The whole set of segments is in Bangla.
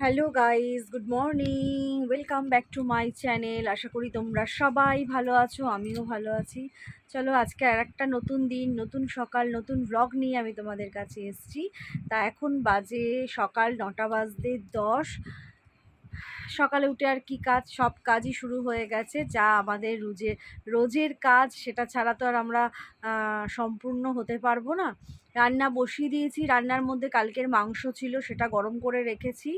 Hello guys good morning. Welcome back to my channel. আশা করি তোমরা সবাই ভালো আছো, আমিও ভালো আছি। চলো আজকে আর একটা নতুন দিন, নতুন সকাল, নতুন ব্লগ নিয়ে আমি তোমাদের কাছে এসেছি। তা এখন বাজে সকাল নটা বাজতে দশ। সকালে উঠে আর কি কাজ, সব কাজই শুরু হয়ে গেছে। যা আমাদের রোজের রোজের কাজ, সেটা ছাড়া তো আর আমরা সম্পূর্ণ হতে পারব না। রান্না বসিয়ে দিয়েছি, রান্নার মধ্যে কালকের মাংস ছিল, সেটা গরম করে রেখেছি,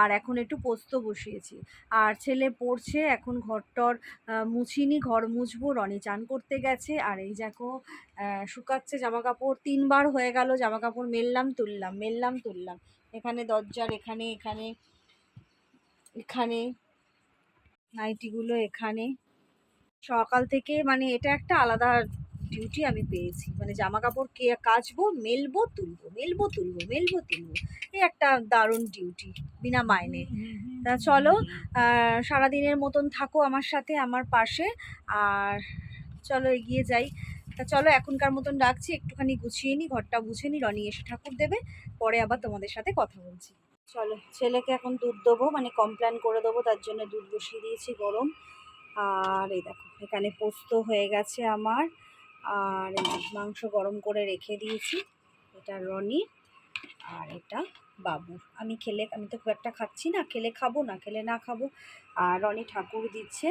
আর এখন একটু পোস্ত বসিয়েছি। আর ছেলে পড়ছে, এখন ঘরটর মুছিনি, ঘর মুছবো, রনি চান করতে গেছে, আর এই দেখো শুকাচ্ছে জামা কাপড় তিনবার হয়ে গেল জামা কাপড় মেললাম, তুললাম মেললাম, তুললাম। এখানে দরজার, এখানে এখানে এখানে নাইটিগুলো এখানে। সকাল থেকে মানে এটা একটা আলাদা ডিউটি আমি পেয়েছি। মানে জামা কাপড় কে কাচবো মেলবো তুলবো মেলবো তুলবো মেলবো তুলবো। এই একটা দারুণ ডিউটি বিনা মাইনে। তা চলো সারাদিনের মতন থাকো আমার সাথে আমার পাশে। আর চলো এগিয়ে যাই। তা চলো এখনকার মতন রাখছি একটুখানি গুছিয়ে নিই ঘরটা বুঝে নিই রনি এসে ঠাকুর দেবে। পরে আবার তোমাদের সাথে কথা বলছি। চলো, ছেলেকে এখন দুধ দেবো মানে কমপ্লেন করে দেবো, তার জন্য দুধ বসিয়ে দিয়েছি গরম। আর এই দেখো, এখানে পোস্ত হয়ে গেছে আমার। আর মাংস গরম করে রেখে দিয়েছি। এটা রনি, আর এটা বাবু। আমি খেলে, আমি তো খুব একটা খাচ্ছি না, খেলে খাব না, খেলে না খাব। আর রনি ঠাকুর দিচ্ছে।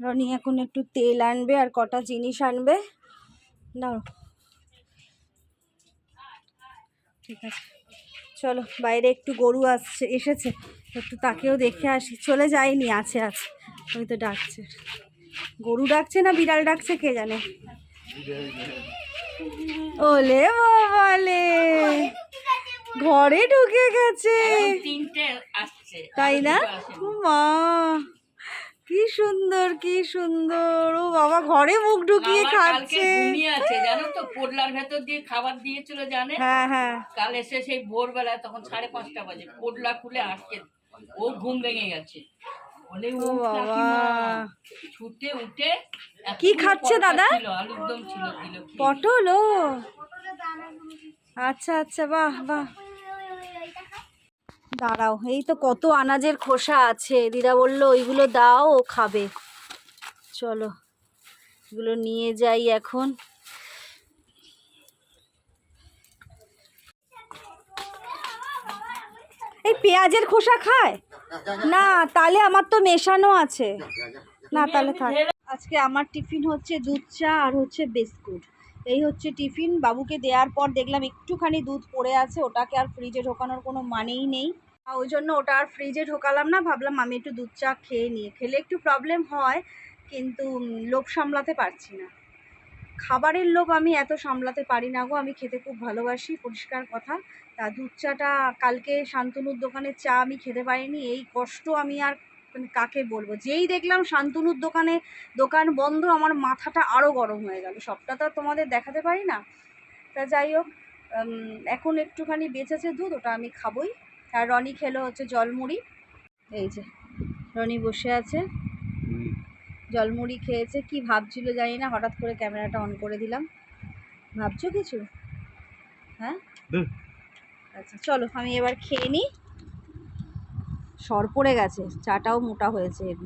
রনি এখন একটু তেল আনবে আর কটা জিনিস আনবে। না ঠিক আছে। চলো বাইরে একটু গরু আসছে এসেছে। একটু তাকেও দেখে আসি। চলে যায়নি আছে আছে। ওই তো ডাকছে। গরু ডাকছে না বিড়াল ডাকছে কে জানে? ওলে বলে ঘরে ঢুকে গেছে। তাই না? মা! কি সুন্দর কি সুন্দর। ও বাবা ঘরে মুখ ঢুকিয়ে খাচ্ছে। ঘুমিয়ে আছে জানো তো পোডলার ভেতর দিয়ে খাবার দিয়েছিল জানে? হ্যাঁ হ্যাঁ। কাল এসে সেই ভোরবেলায় তখন সাড়ে পাঁচটা বাজে পোডলা খুলে আসছে। ও ঘুম ভেঙে গেছে। বলে ও বাবা। ছুটে উঠে কি খাচ্ছে দাদা? আলুর দম ছিল পটল ও। আচ্ছা আচ্ছা বাহ বাহ। দাঁড়াও, এই তো কত আনাজের খোসা আছে। দিদা বলল, ওইগুলো দাও, ও খাবে। চলো, এগুলো নিয়ে যাই এখন। এই পেঁয়াজের খোসা খায়? না তাহলে আমার তো মেশানো আছে। না তাহলে থাক আজকে আমার টিফিন হচ্ছে দুধ চা আর হচ্ছে বিস্কুট। এই হচ্ছে টিফিন। বাবুকে দেওয়ার পর দেখলাম একটুখানি দুধ পড়ে আছে, ওটাকে আর ফ্রিজে ঢোকানোর কোনো মানেই নেই। ওই জন্য ওটা আর ফ্রিজে ঢোকালাম না, ভাবলাম আমি একটু দুধ চা খেয়ে নিয়ে। খেলে একটু প্রবলেম হয়, কিন্তু লোভ সামলাতে পারছি না। খাবারের লোভ আমি এত সামলাতে পারি না গো, আমি খেতে খুব ভালোবাসি, পরিষ্কার কথা। তা দুধ চাটা কালকে শান্তনুর দোকানের চা আমি খেতে পারিনি, এই কষ্ট আমি আর কাকে বলব? যেই দেখলাম শান্তনুর দোকানে দোকান বন্ধ আমার মাথাটা আরও গরম হয়ে গেল। সবটা তো তোমাদের দেখাতে পারি না। তা যাই হোক এখন একটুখানি বেঁচেছে দুধ ওটা আমি খাবই। আর রনি খেলো হচ্ছে জলমুড়ি। এই যে রনি বসে আছে। জলমুড়ি খেয়েছে কি ভাবছিল জানি না হঠাৎ করে ক্যামেরাটা অন করে দিলাম। ভাবছ কিছু? হ্যাঁ? আচ্ছা চলো আমি এবার খেয়ে নিই। সর পড়ে গেছে, চাটাও মোটা হয়েছে এর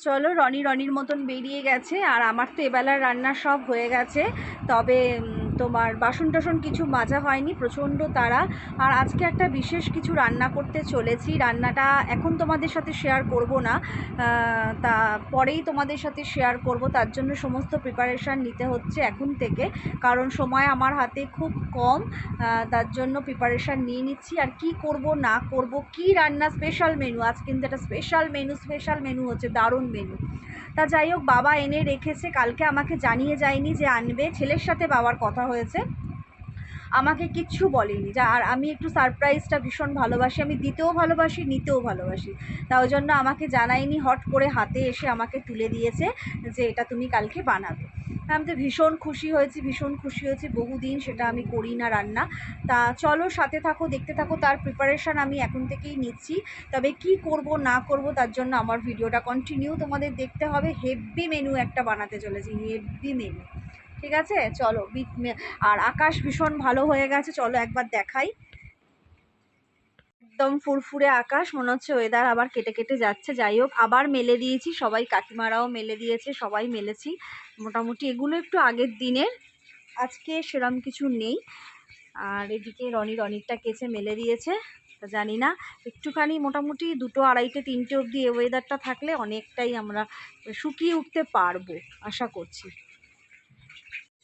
চলো রনি রনির মতন বেরিয়ে গেছে, আর আমার তো এবেলার রান্না সব হয়ে গেছে, তবে তোমার বাসন টাসন কিছু মাজা হয়নি, প্রচণ্ড তারা আর আজকে একটা বিশেষ কিছু রান্না করতে চলেছি। রান্নাটা এখন তোমাদের সাথে শেয়ার করব না। তা পরেই তোমাদের সাথে শেয়ার করব। তার জন্য সমস্ত প্রিপারেশান নিতে হচ্ছে এখন থেকে। কারণ সময় আমার হাতে খুব কম। তার জন্য প্রিপারেশান নিয়ে নিচ্ছি। আর কি করব, না করব, কি রান্না স্পেশাল মেনু আজ কিন্তু একটা স্পেশাল মেনু স্পেশাল মেনু হচ্ছে, দারুণ মেনু তা যাই হোক, বাবা এনে রেখেছে। কালকে আমাকে জানিয়ে যায়নি যে আনবে। ছেলের সাথে বাবার কথা হয়েছে। আমাকে কিচ্ছু বলেনি। যা, আর আমি একটু সারপ্রাইজটা ভীষণ ভালোবাসি। আমি দিতেও ভালোবাসি, নিতেও ভালোবাসি। তা ওই জন্য আমাকে জানায়নি, হট করে হাতে এসে আমাকে তুলে দিয়েছে যে, এটা তুমি কালকে বানাবে। আমি তো ভীষণ খুশি হয়েছি, ভীষণ খুশি হয়েছি। বহুদিন সেটা আমি করি না রান্না। তা চলো, সাথে থাকো, দেখতে থাকো। তার প্রিপারেশান আমি এখন থেকেই নিচ্ছি। তবে কি করব, না করব, তার জন্য আমার ভিডিওটা কন্টিনিউ তোমাদের দেখতে হবে হেভি মেনু একটা বানাতে চলেছি হেভি মেনু ঠিক আছে? চলো আর আকাশ ভীষণ ভালো হয়ে গেছে, চলো একবার দেখাই। একদম ফুরফুরে আকাশ, মনে হচ্ছে ওয়েদার আবার কেটে কেটে যাচ্ছে, যাই হোক, আবার মেলে দিয়েছি, সবাই কাকিমারাও মেলে দিয়েছে, সবাই মেলেছি। মোটামুটি এগুলো একটু আগের দিনের, আজকে সেরম কিছু নেই। আর এদিকে রনি, রনিরটা কেচে মেলে দিয়েছে জানি না, একটুখানি মোটামুটি দুটো আড়াইটে, তিনটে অবধি এ ওয়েদারটা থাকলে অনেকটাই আমরা শুকিয়ে উঠতে পারব, আশা করছি।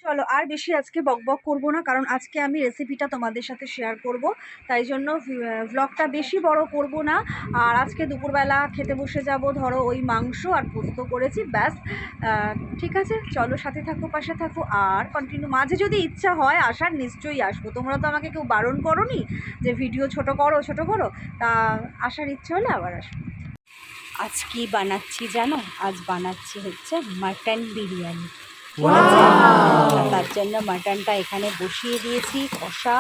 চলো আর বেশি আজকে বকবক করব না, কারণ আজকে আমি রেসিপিটা তোমাদের সাথে শেয়ার করব। তাই জন্য ভ্লগটা বেশি বড় করব না। আর আজকে দুপুরবেলা খেতে বসে যাব ধরো ওই মাংস আর পোস্ত করেছি, ব্যাস। ঠিক আছে, চলো সাথে থাকো, পাশে থাকো। আর কন্টিনিউ মাঝে যদি ইচ্ছা হয় আসার, নিশ্চয়ই আসব। তোমরা তো আমাকে কেউ বারণ করোনি যে ভিডিও ছোট করো ছোট করো। তা আসার ইচ্ছে হলে আবার আসব। আজ কি বানাচ্ছি জানো? আজ বানাচ্ছি হচ্ছে মাটন বিরিয়ানি? তার জন্য মাটনটা এখানে বসিয়ে দিয়েছি, কষা।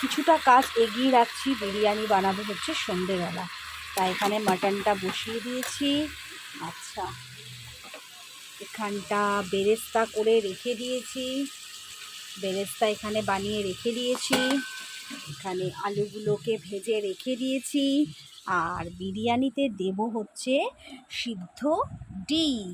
কিছুটা কাজ এগিয়ে রাখছি, বিরিয়ানি বানাবো হচ্ছে সন্ধেবেলা। তা এখানে মাটনটা বসিয়ে দিয়েছি। আচ্ছা এখানটা বেরেস্তা করে রেখে দিয়েছি। বেরেস্তা এখানে বানিয়ে রেখে দিয়েছি। এখানে আলুগুলোকে ভেজে রেখে দিয়েছি। আর বিরিয়ানিতে দেব হচ্ছে সিদ্ধ ডিম।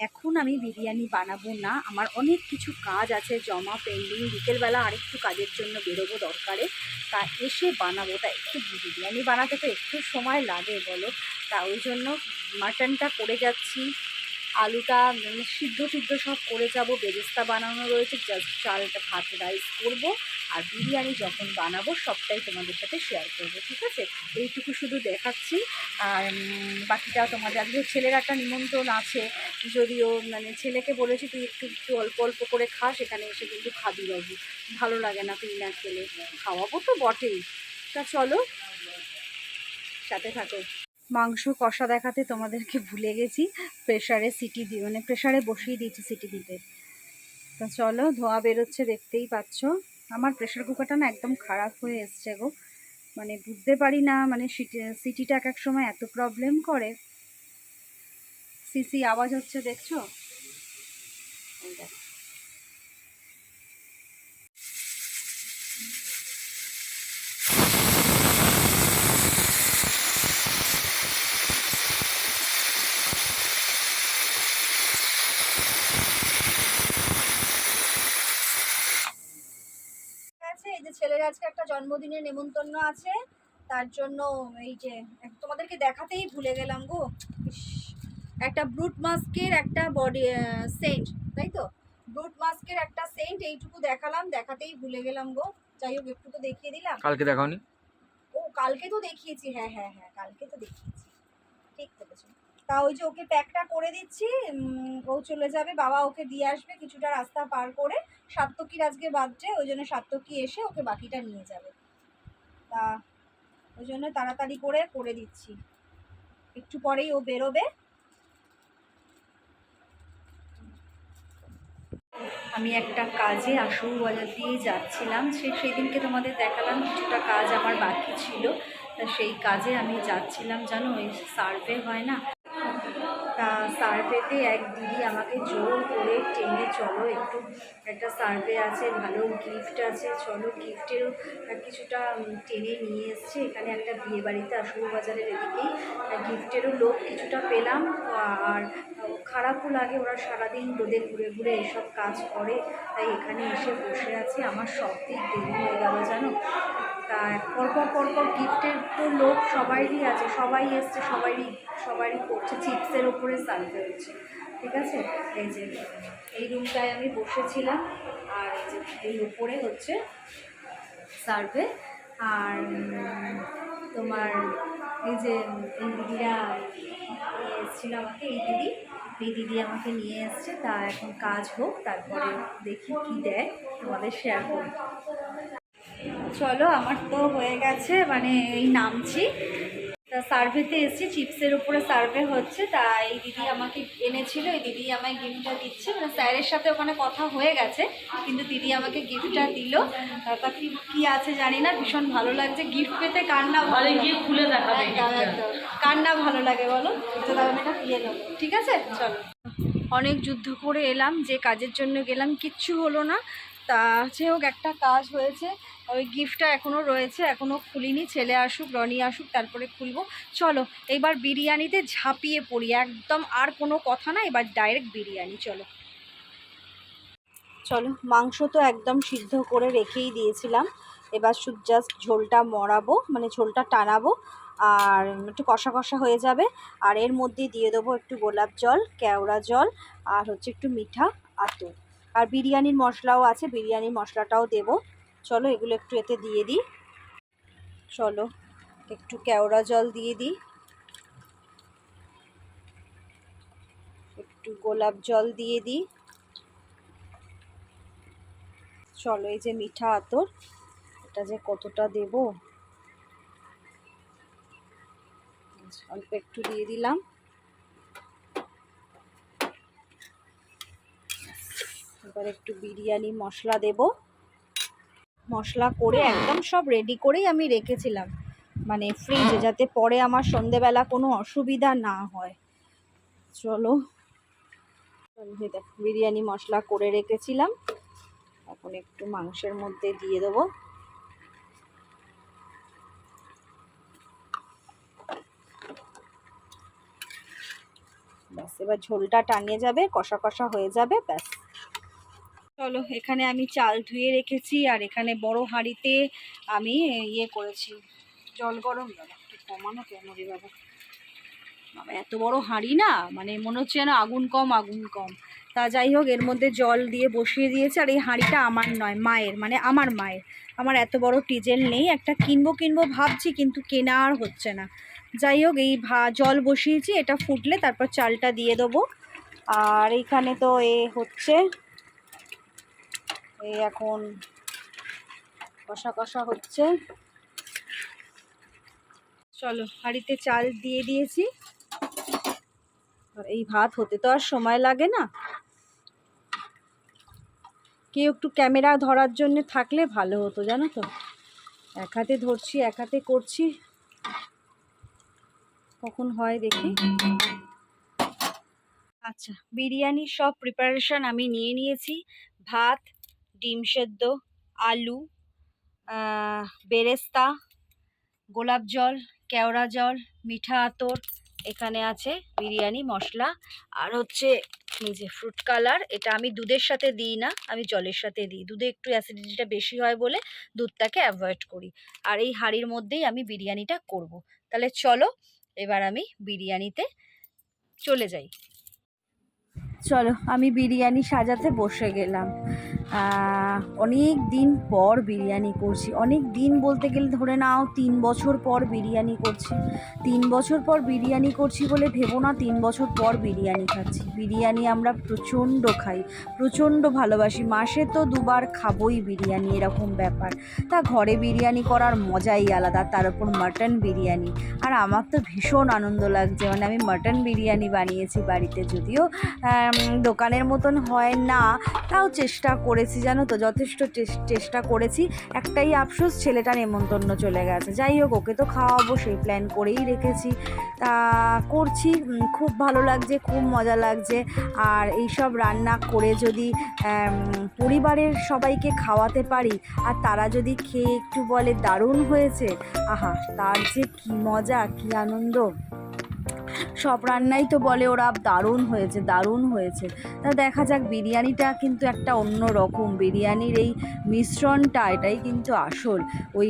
এখন আমি বিরিয়ানি বানাবো না। আমার অনেক কিছু কাজ আছে, জমা পেন্ডিং। বিকেলবেলা আরেকটু কাজের জন্য বেরোবো দরকারে। তা এসে বানাবো। তা একটু বিরিয়ানি বানাতে তো একটু সময় লাগে, বলো? তা ওই জন্য মাটনটা করে যাচ্ছি। আলুটা সিদ্ধ সিদ্ধ সব করে যাব। বেরেস্তা বানানো রয়েছে। জাস্ট চালটা ভাত রাইস করব। আর বিরিয়ানি যখন বানাবো, সবটাই তোমাদের সাথে শেয়ার করব, ঠিক আছে? এইটুকু শুধু দেখাচ্ছি। আর বাকিটা তোমাদের, আজকে ছেলের একটা নিমন্ত্রণ আছে। যদিও মানে ছেলেকে বলেছি, তুই একটু একটু অল্প অল্প করে খাস এখানে এসে কিন্তু খাবি বাবু। ভালো লাগে না তুই না খেলে। খাওয়াবো তো বটেই। তা চলো, সাথে থাকো। মাংস কষা দেখাতে তোমাদেরকে ভুলে গেছি। প্রেশারে সিটি দিয়ে মানে প্রেশারে বসিয়ে দিয়েছি সিটি দিতে। তা চলো, ধোয়া বেরোচ্ছে, দেখতেই পাচ্ছ। আমার প্রেশার কুকারটা না একদম খারাপ হয়ে এসছে গো। মানে বুঝতে পারি না মানে সিটি সিটিটা এক এক সময় এত প্রবলেম করে। সিসি আওয়াজ হচ্ছে, দেখছ? দেখো। ঠিক আছে এই যে ছেলের আজকে একটা জন্মদিনের নেমন্তন্ন আছে। তার জন্য এই যে তোমাদেরকে দেখাতেই ভুলে গেলাম গো। একটা ব্রুট মাস্কের একটা বডি সেন্ট তাই তো? ব্রুট মাস্কের একটা সেন্ট এইটুকু দেখালাম দেখাতেই ভুলে গেলাম গো। যাই হোক একটু তো দেখিয়ে দিলাম। কালকে দেখাওনি? ও কালকে তো দেখিয়েছি। হ্যাঁ হ্যাঁ হ্যাঁ কালকে তো দেখিয়েছি। তা ওই যে ওকে প্যাকটা করে দিচ্ছি ও চলে যাবে, বাবা ওকে দিয়ে আসবে কিছুটা রাস্তা পার করে। সাত্তকীর আজকে বার্থডে ওই জন্য সাত্তকী এসে ওকে বাকিটা নিয়ে যাবে। তা ওই জন্য তাড়াতাড়ি করে করে দিচ্ছি। একটু পরেই ও বেরোবে। আমি একটা কাজে আশুর বাজার দিয়ে যাচ্ছিলাম। সে সেই দিনকে তোমাদের দেখালাম, কিছুটা কাজ আমার বাকি ছিল। তা সেই কাজে আমি যাচ্ছিলাম, জানো, ওই সার্ভে হয় না? তা সার্ভেতে এক দিদি আমাকে জোর করে টেনে, চলো একটু একটা সার্ভে আছে, ভালো গিফট আছে, চলো গিফটেরও কিছুটা টেনে নিয়ে এসছে। এখানে একটা বিয়ে বাড়িতে আসল বাজারের এদিকেই গিফটেরও লোক কিছুটা পেলাম। আর খারাপও লাগে, ওরা সারাদিন রোদে ঘুরে ঘুরে এসব কাজ করে, তাই এখানে এসে বসে আছে। আমার সব দিক দেরি হয়ে গেল, জানো? তা পরপর পরপর গিফটের তো লোক সবাইরই আছে, সবাই এসছে সবারই সবারই করছে, চিপসের ওপরে সার্ভে হচ্ছে ঠিক আছে? এই যে, এই রুমটায় আমি বসেছিলাম, আর এই যে এই ওপরে হচ্ছে সার্ভে। আর তোমার এই যে, এই দিদিরা এসেছিল আমাকে, এই দিদি এই দিদি আমাকে নিয়ে এসছে, তা এখন কাজ হোক, তারপরে দেখি কি দেয়, তোমাদের শেয়ার করি। চলো, আমার তো হয়ে গেছে মানে এই নামছি। তা সার্ভেতে এসেছি চিপসের উপরে সার্ভে হচ্ছে তা এই দিদি আমাকে এনেছিল এই দিদি আমায় গিফটটা দিচ্ছে মানে স্যারের সাথে ওখানে কথা হয়ে গেছে কিন্তু দিদি আমাকে গিফটটা দিল তা কি আছে জানি না ভীষণ ভালো লাগছে গিফট পেতে কার না ভালো গিয়ে খুলে দেখাবে একদম, giftটা। একদম। কার না ভালো লাগে বলো তো তাহলে এটা দিয়ে নেব ঠিক আছে চলো অনেক যুদ্ধ করে এলাম যে কাজের জন্য গেলাম কিচ্ছু হলো না তা যে হোক একটা কাজ হয়েছে ওই গিফটটা এখনও রয়েছে এখনও খুলিনি। ছেলে আসুক, রনি আসুক, তারপরে খুলবো। চলো এবার বিরিয়ানিতে ঝাঁপিয়ে পড়ি, একদম আর কোনো কথা না, এবার ডাইরেক্ট বিরিয়ানি, চলো। চলো, মাংস তো একদম সিদ্ধ করে রেখেই দিয়েছিলাম। এবার শুধু জাস্ট ঝোলটা মরাবো মানে ঝোলটা টানাবো, আর একটু কষা কষা হয়ে যাবে। আর এর মধ্যে দিয়ে দেবো একটু গোলাপ জল, কেওড়া জল, আর হচ্ছে একটু মিঠা আতর। আর বিরিয়ানির মশলাও আছে, বিরিয়ানির মশলাটাও দেবো। চলো এগুলো একটু এতে দিয়ে দিই। চলো, একটু কেওড়া জল দিয়ে দিই। একটু গোলাপ জল দিয়ে দিই। চলো, এই যে মিঠা আতর, এটা যে কতটা দেব? অল্প একটু দিয়ে দিলাম। এবার একটু বিরিয়ানি মশলা দেব। মশলা করে একদম সব রেডি করেই আমি রেখেছিলাম। মানে ফ্রিজে যাতে পরে আমার সন্ধেবেলা কোনো অসুবিধা না হয়। চলো। বিরিয়ানি মশলা করে রেখেছিলাম। এখন একটু মাংসের মধ্যে দিয়ে দেবো। ব্যাস এবার ঝোলটা টানিয়ে যাবে কষা কষা হয়ে যাবে ব্যাস। চলো, এখানে আমি চাল ধুয়ে রেখেছি আর এখানে বড় হাঁড়িতে আমি ইয়ে করেছি। জল গরম একটু কমানো কেন রে বাবা? বাবা, এত বড় হাঁড়ি না? মানে মনে হচ্ছে যেন আগুন কম আগুন কম। তা যাই হোক, এর মধ্যে জল দিয়ে বসিয়ে দিয়েছে আর এই হাঁড়িটা আমার নয়, মায়ের মানে আমার মায়ের। আমার এত বড় টিজেল নেই, একটা কিনবো কিনবো ভাবছি, কিন্তু কেনা আর হচ্ছে না। যাই হোক, এই ভা, জল বসিয়েছি, এটা ফুটলে তারপর চালটা দিয়ে দেবো। আর এইখানে তো এ হচ্ছে এই এখন কষা কষা হচ্ছে। চলো হাঁড়িতে চাল দিয়ে দিয়েছি। এই ভাত হতে তো আর সময় লাগে না। কেউ একটু ক্যামেরা ধরার জন্য থাকলে ভালো হতো, জানো তো? এক হাতে ধরছি, এক হাতে করছি। কখন হয় দেখি। আচ্ছা বিরিয়ানির সব প্রিপারেশন আমি নিয়ে নিয়েছি। ভাত ডিম সেদ্ধ, আলু বেরেস্তা, গোলাপ জল, কেওড়া জল, মিঠা আতর, এখানে আছে বিরিয়ানি, মশলা, আর হচ্ছে এই যে ফ্রুট কালার এটা আমি দুধের সাথে দিই না, আমি জলের সাথে দিই। দুধে একটু অ্যাসিডিটিটা বেশি হয় বলে দুধটাকে অ্যাভয়েড করি। আর এই হাঁড়ির মধ্যেই আমি বিরিয়ানিটা করব। তাহলে চলো, এবার আমি বিরিয়ানিতে চলে যাই। চলো, আমি বিরিয়ানি সাজাতে বসে গেলাম। অনেক দিন পর বিরিয়ানি করছি। অনেক দিন বলতে গেলে ধরে নাও তিন বছর পর বিরিয়ানি করছি। তিন বছর পর বিরিয়ানি করছি বলে ভেবো না, তিন বছর পর বিরিয়ানি খাচ্ছি। বিরিয়ানি আমরা প্রচণ্ড খাই, প্রচণ্ড ভালোবাসি। মাসে তো দুবার খাবোই বিরিয়ানি, এরকম ব্যাপার। তা ঘরে বিরিয়ানি করার মজাই আলাদা, তার উপর মাটন বিরিয়ানি। আর আমার তো ভীষণ আনন্দ লাগছে মানে আমি মাটন বিরিয়ানি বানিয়েছি বাড়িতে, যদিও দোকানের মতন হয় না, তাও চেষ্টা করেছি, জানো তো? যথেষ্ট চেষ্টা করেছি। একটাই আফসোস, ছেলেটা নেমন্তন্ন চলে গেছে। যাই হোক, ওকে তো খাওয়াবো, সেই প্ল্যান করেই রেখেছি। তা করছি খুব ভালো লাগছে, খুব মজা লাগছে। আর এই সব রান্না করে যদি পরিবারের সবাইকে খাওয়াতে পারি, আর তারা যদি খেয়ে একটু বলে দারুণ হয়েছে, আহা, তার যে কী মজা, কী আনন্দ। সব রান্নাই তো বলে ওরা দারুণ হয়েছে দারুণ হয়েছে। তা দেখা যাক, বিরিয়ানিটা কিন্তু একটা অন্য রকম। বিরিয়ানির এই মিশ্রণটা, এটাই কিন্তু আসল। ওই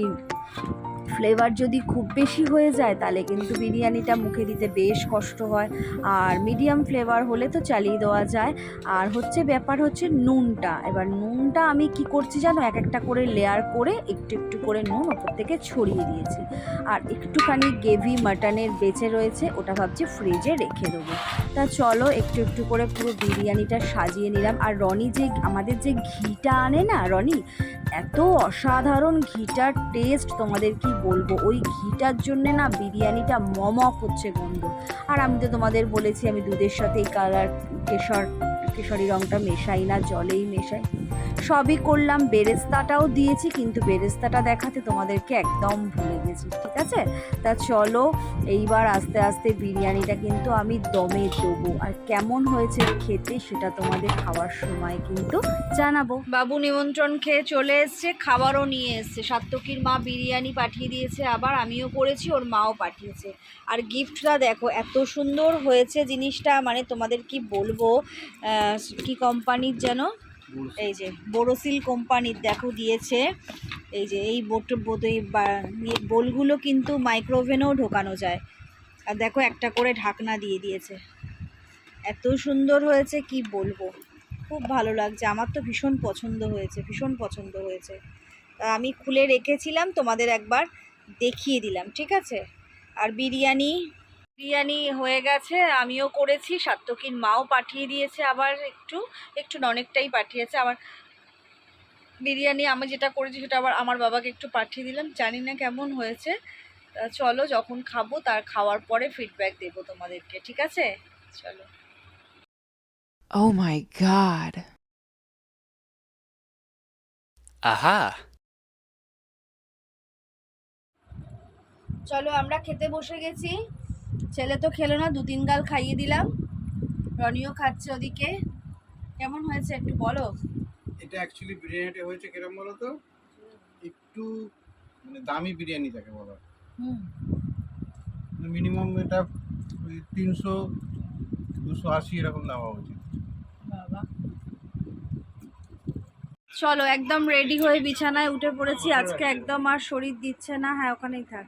ফ্লেভার যদি খুব বেশি হয়ে যায়, তাহলে কিন্তু বিরিয়ানিটা মুখে দিতে বেশ কষ্ট হয়। আর মিডিয়াম ফ্লেভার হলে তো চালিয়ে দেওয়া যায়। আর হচ্ছে ব্যাপার হচ্ছে নুনটা। এবার নুনটা আমি কি করছি জানো? এক একটা করে লেয়ার করে একটু একটু করে নুন ওপর থেকে ছড়িয়ে দিয়েছি। আর একটুখানি গ্রেভি মাটনের বেঁচে রয়েছে, ওটা ভাবছি ফ্রিজে রেখে দেবো। তা চলো একটু একটু করে পুরো বিরিয়ানিটা সাজিয়ে নিলাম। আর রনি যে, আমাদের যে ঘিটা আনে না রনি, এত অসাধারণ ঘিটার টেস্ট তোমাদের কি বলব, ওই ঘিটার জন্যে না বিরিয়ানিটা মমক হচ্ছে গন্ধ। আর আমি তো তোমাদের বলেছি আমি দুধের সাথে এই কালার কেশর কেশরি রঙটা মেশাই না, জলেই মেশাই। সবই করলাম, বেরেস্তাটাও দিয়েছি, কিন্তু বেরেস্তাটা দেখাতে তোমাদেরকে একদম ভুলে গেছি, ঠিক আছে? তা চলো, এইবার আস্তে আস্তে বিরিয়ানিটা কিন্তু আমি দমে দেবো। আর কেমন হয়েছে খেতে সেটা তোমাদের খাওয়ার সময় কিন্তু জানাব। বাবু নিমন্ত্রণ খেয়ে চলে এসছে, খাবারও নিয়ে এসছে। সাত্তকীর মা বিরিয়ানি পাঠিয়ে দিয়েছে, আবার আমিও করেছি, ওর মাও পাঠিয়েছে। আর গিফটটা দেখো, এত সুন্দর হয়েছে জিনিসটা মানে তোমাদের কি বলব কি কোম্পানির যেন? এই যে, বোরোসিল কোম্পানির দেখো দিয়েছে। এই যে, এই বোট ইয়ে বোলগুলো কিন্তু মাইক্রোওভেনেও ঢোকানো যায়। আর দেখো একটা করে ঢাকনা দিয়ে দিয়েছে। এত সুন্দর হয়েছে, কি বলব? খুব ভালো লাগছে। আমার তো ভীষণ পছন্দ হয়েছে, ভীষণ পছন্দ হয়েছে। আমি খুলে রেখেছিলাম, তোমাদের একবার দেখিয়ে দিলাম, ঠিক আছে? আর বিরিয়ানি বিরিয়ানি হয়ে গেছে আমিও করেছি সাত্তকীর মাও পাঠিয়ে দিয়েছে আবার একটু একটু অনেকটাই পাঠিয়েছে আবার বিরিয়ানি আমি যেটা করেছি সেটা আবার আমার বাবাকে একটু পাঠিয়ে দিলাম জানি না কেমন হয়েছে চলো যখন খাব তার খাওয়ার পরে ফিডব্যাক দেবো তোমাদেরকে ঠিক আছে চলো Oh my god. Aha! চলো আমরা খেতে বসে গেছি ছেলে তো খেলো না দু তিন গাল খাইয়ে দিলাম। রনিও খাচ্ছে ওদিকে। কেমন হয়েছে একটু বলো? এটা অ্যাকচুয়ালি বিরিয়ানিটা হয়েছে কিরম বলো তো একটু মানে দামি বিরিয়ানি যাকে বলা হুম। মিনিমাম এটা তিনশো দুশো আশি এরকম দাম হওয়া উচিত। বাবা। চলো একদম রেডি হয়ে বিছানায় উঠে পড়েছি। আজকে একদম আর শরীর দিচ্ছে না। হ্যাঁ ওখানেই থাক।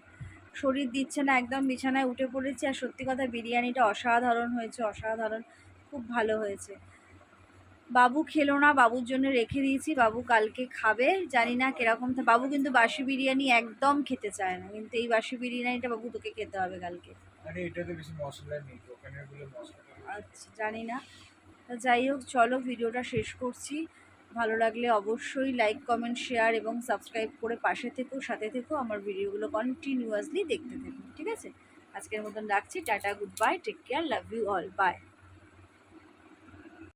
শরীর দিচ্ছে না একদম বিছানায় উঠে পড়েছি আর সত্যি কথা বিরিয়ানিটা অসাধারণ হয়েছে অসাধারণ খুব ভালো হয়েছে। বাবু খেলো না বাবুর জন্য রেখে দিয়েছি বাবু কালকে খাবে জানি না কীরকম বাবু কিন্তু বাসি বিরিয়ানি একদম খেতে চায় না কিন্তু এই বাসি বিরিয়ানিটা বাবু তোকে খেতে হবে কালকে। আচ্ছা জানি না। তা যাই হোক চলো ভিডিওটা শেষ করছি। ভালো লাগলে অবশ্যই লাইক কমেন্ট শেয়ার এবং সাবস্ক্রাইব করে পাশে থেকো, সাথে থেকো, আমার ভিডিওগুলো কন্টিনিউয়াসলি দেখতে থেকো, ঠিক আছে? আজকের মতন রাখছি, tata good bye take care love you all bye